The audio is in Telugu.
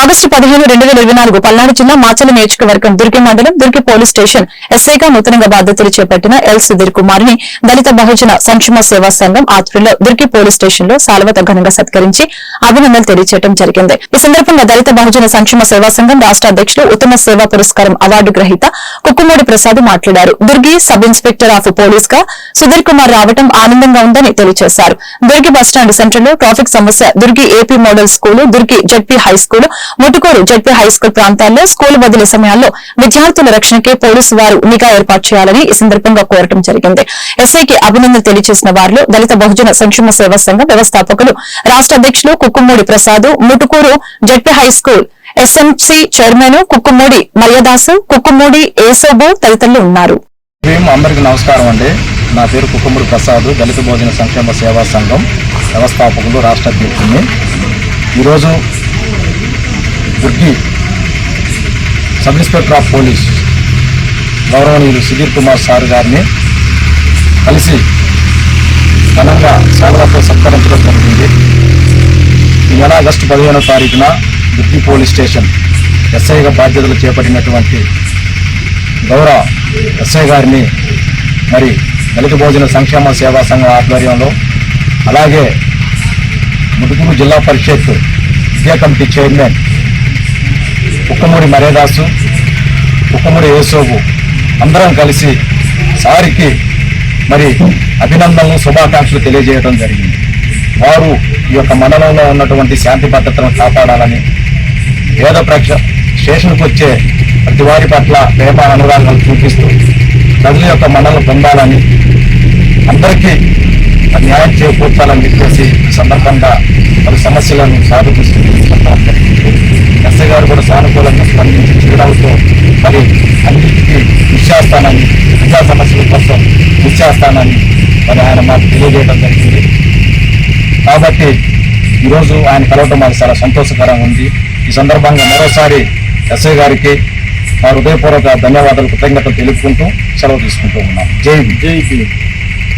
ఆగస్టు పదిహేను రెండు వేల ఇరవై నాలుగు పల్నాడు జిల్లా మాచల నియోజకవర్గం దుర్గి మండలం దుర్గి పోలీస్ స్టేషన్ ఎస్ఐగా నూతనంగా బాధ్యతలు చేపట్టిన ఎల్ సుధీర్ కుమార్ని దళిత బహుజన సంక్షేమ సేవా సంఘం ఆధ్వర్యంలో దుర్గి పోలీస్ స్టేషన్లో సాల్వత ఘనంగా సత్కరించి అభినందనలు తెలియజేయడం జరిగింది. ఈ సందర్భంగా దళిత బహుజన సంక్షేమ సేవా సంఘం రాష్ట్ర అధ్యక్షులు ఉత్తమ సేవా పురస్కారం అవార్డు గ్రహీత కుక్కుమూడి ప్రసాద్ మాట్లాడారు. దుర్గి సబ్ ఇన్స్పెక్టర్ ఆఫ్ పోలీస్గా సుధీర్ కుమార్ రావడం ఆనందంగా ఉందని తెలియజేశారు దుర్గి బస్టాండ్ సెంటర్లో ట్రాఫిక్ సమస్య Durgi AP model school Durgi ZP high school Mutukuru ZP high school ప్రాంతాల్లో స్కూల్ బదిలీ సమయాల్లో విద్యార్థుల రక్షణకే పోలీసు వారు నిఘా ఏర్పాటు చేయాలని ఈ సందర్భంగా కోరటం జరిగింది. ఎస్ఐకి అభినందనలు తెలియజేసిన వారిలో దళిత బహుజన సంక్షేమ సేవా సంఘం వ్యవస్థాపకులు రాష్ట్ర అధ్యక్షులు Kukkumudi Prasad Mutukuru ZP high school SMC chairman Kukkumudi Maryadasu Kukkumudi Esobu తదితరులు ఉన్నారు. అందరికీ నమస్కారం అండి. నా పేరు కుక్కుమూడి ప్రసాద్ దళిత భోజన సంక్షేమ సేవా సంఘం వ్యవస్థాపకులు రాష్ట్ర అధ్యక్షుడిని. ఈరోజు Durgi sub inspector of police గౌరవనీయులు సుధీర్ కుమార్ సార్ గారిని కలిసి ఘనంగా సేవలతో సత్కరించడం జరిగింది. ఈ నెల ఆగస్టు పదిహేనో తారీఖున దుర్గి పోలీస్ స్టేషన్ ఎస్ఐగా బాధ్యతలు చేపట్టినటువంటి గౌరవ ఎస్ఐ గారిని మరి దళిత భోజన సంక్షేమ సేవా సంఘం ఆధ్వర్యంలో అలాగే ముదుగురు జిల్లా పరిషత్ విద్యా కమిటీ చైర్మన్ కుక్కమూడి మరేదాసు కుక్కమూడి యేసోబు అందరం కలిసి సారికి మరి అభినందనలు శుభాకాంక్షలు తెలియజేయడం జరిగింది. వారు ఈ యొక్క మండలంలో ఉన్నటువంటి శాంతి భద్రతను కాపాడాలని పేద ప్రక్ష స్టేషన్కి వచ్చే ప్రతి వారి పట్ల ప్రేమ అనురాగాలు చూపిస్తూ ప్రజల యొక్క మండలం పొందాలని అందరికీ న్యాయం చేకూర్చాలని చెప్పేసి సందర్భంగా పలు సమస్యలను సాధిస్తూ ఎస్ఐ గారు కూడా సానుకూలంగా స్పందించి చిరునవ్వుతో మరి అన్నింటికీ నిశ్చేస్తానని ప్రజా సమస్యల కోసం నిశ్చేస్తానని మరి ఆయన మాకు తెలియజేయడం జరిగింది. కాబట్టి ఈరోజు ఆయన కలవటం మాకు చాలా సంతోషకరంగా ఉంది. ఈ సందర్భంగా మరోసారి ఎస్ఐ గారికి మా హృదయపూర్వక ధన్యవాదాలు కృతజ్ఞతలు తెలుపుకుంటూ సెలవు తీసుకుంటూ ఉన్నాం జై జై జీ